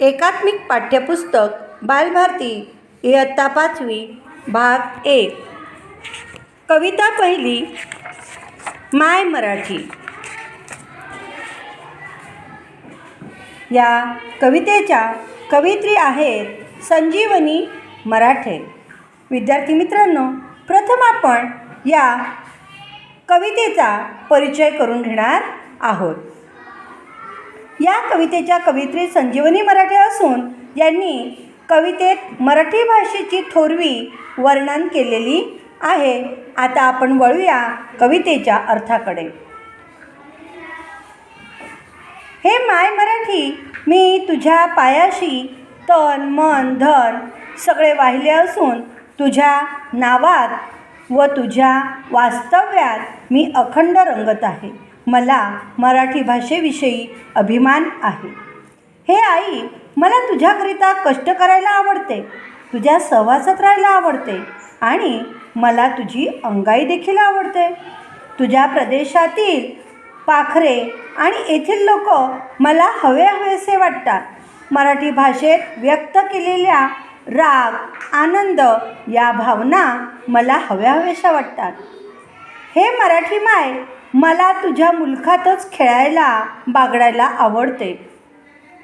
एकात्मिक पाठ्यपुस्तक बालभारती इयत्ता पाचवी भाग एक. कविता पहिली माय मराठी. या कवितेच्या कवित्री आहेत संजीवनी मराठे. विद्यार्थी मित्रांनो प्रथम आपण या कवितेचा परिचय करून घेणार आहोत. या कवितेच्या कवित्री संजीवनी मराठे असून यांनी कवितेत मराठी भाषेची थोरवी वर्णन केलेली आहे. आता आपण वळूया कवितेच्या अर्थाकडे. हे माय मराठी मी तुझ्या पायाशी तन मन धन सगळे वाहिले असून तुझ्या नावात व तुझ्या वास्तव्यात मी अखंड रंगत आहे. मला मराठी भाषेविषयी अभिमान आहे. हे आई मला तुझ्याकरिता कष्ट करायला आवडते तुझ्या सहवासात राहायला आवडते आणि मला तुझी अंगाई देखील आवडते. तुझ्या प्रदेशातील पाखरे आणि येथील लोक मला हवे हवेसे वाटतात. मराठी भाषेत व्यक्त केलेल्या राग आनंद या भावना मला हव्या हवेशा वाटतात. हे मराठी माय मला तुझ्या मुलखातच खेळायला बागडायला आवडते.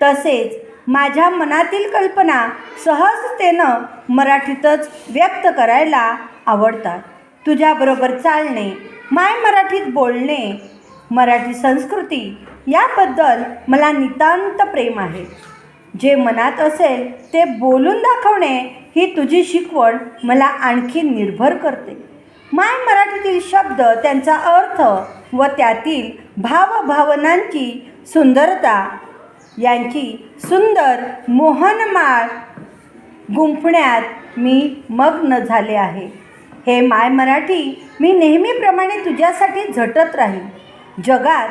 तसेच माझ्या मनातील कल्पना सहजतेनं मराठीतच व्यक्त करायला आवडतात. तुझ्याबरोबर चालणे माय मराठीत बोलणे मराठी संस्कृती याबद्दल मला नितांत प्रेम आहे. जे मनात असेल ते बोलून दाखवणे ही तुझी शिकवण मला आणखी निर्भर करते. माय मराठीतील शब्द त्यांचा अर्थ व त्यातील भावभावनांची सुंदरता यांची सुंदर मोहनमाळ गुंफण्यात मी मग्न झाले आहे. हे माय मराठी मी नेहमीप्रमाणे तुझ्यासाठी झटत राहीन. जगात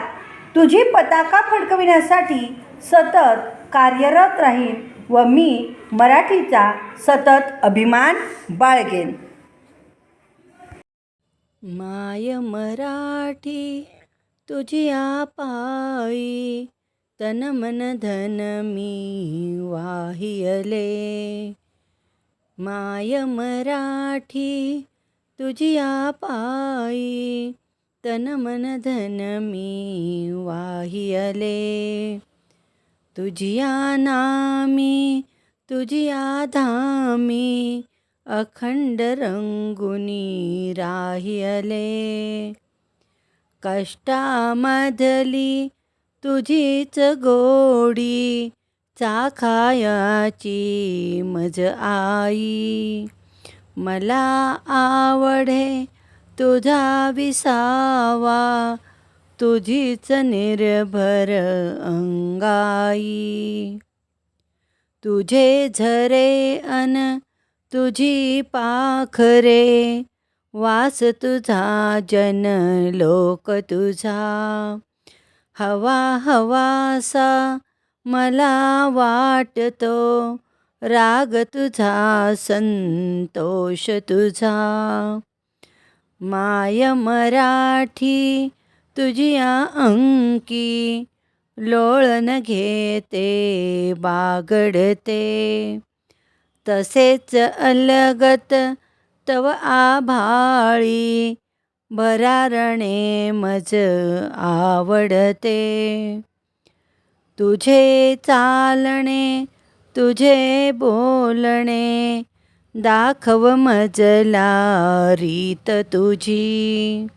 तुझी पताका फडकविण्यासाठी सतत कार्यरत राहीन व मी मराठीचा सतत अभिमान बाळगेन. माय मराठी तुझी आपाई तन मन धन मी वाहियले. माय मराठी तुझी आपाई तन मन धन मी वाहियले. तुझिया नामी तुझिया धामी अखंड रंगुनी राहियले. कष्टामधली तुझीच गोडी चाखायाची मज आई. मला आवडे तुझा विसावा तुझीच निर्भर अंगाई. तुझे झरे अन तुझी पाखरे वास तुझा जन लोक तुझा. हवा हवासा मला वाटतो राग तुझा संतोष तुझा. माय मराठी तुझिया अंकी लोळण घेते बागडते. तसेच अलगत तव आभाळी भरारणे मज आवडते. तुझे चालणे तुझे बोलणे दाखव मजला रीत तुझी.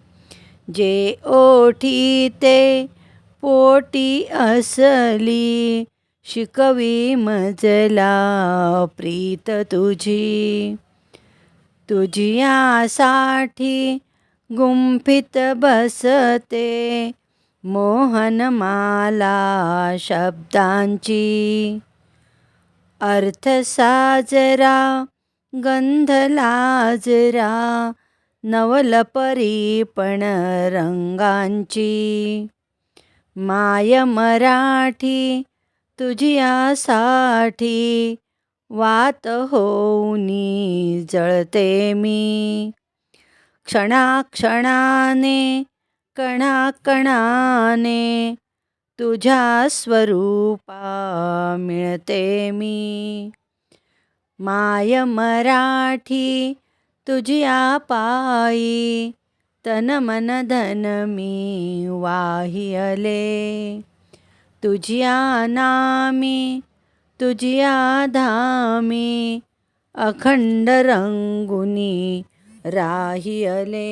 जे ओठी ते पोटी असली शिकवी मजला प्रीत तुझी. तुझियासाठी गुंफित बसते मोहनमाला शब्दांची. अर्थ साजरा गंध लाजरा नवलपरीपण रंगांची. माय मराठी तुझियासाठी वात होऊनी जळते मी. क्षणाक्षणाने कणाकणाने तुझ्या स्वरूपा मिळते मी. माय मराठी तुझ्या पायी तन मन धन मी वाहियले. तुझिया नामी तुझिया धामी अखंड रंगुनी राहियले.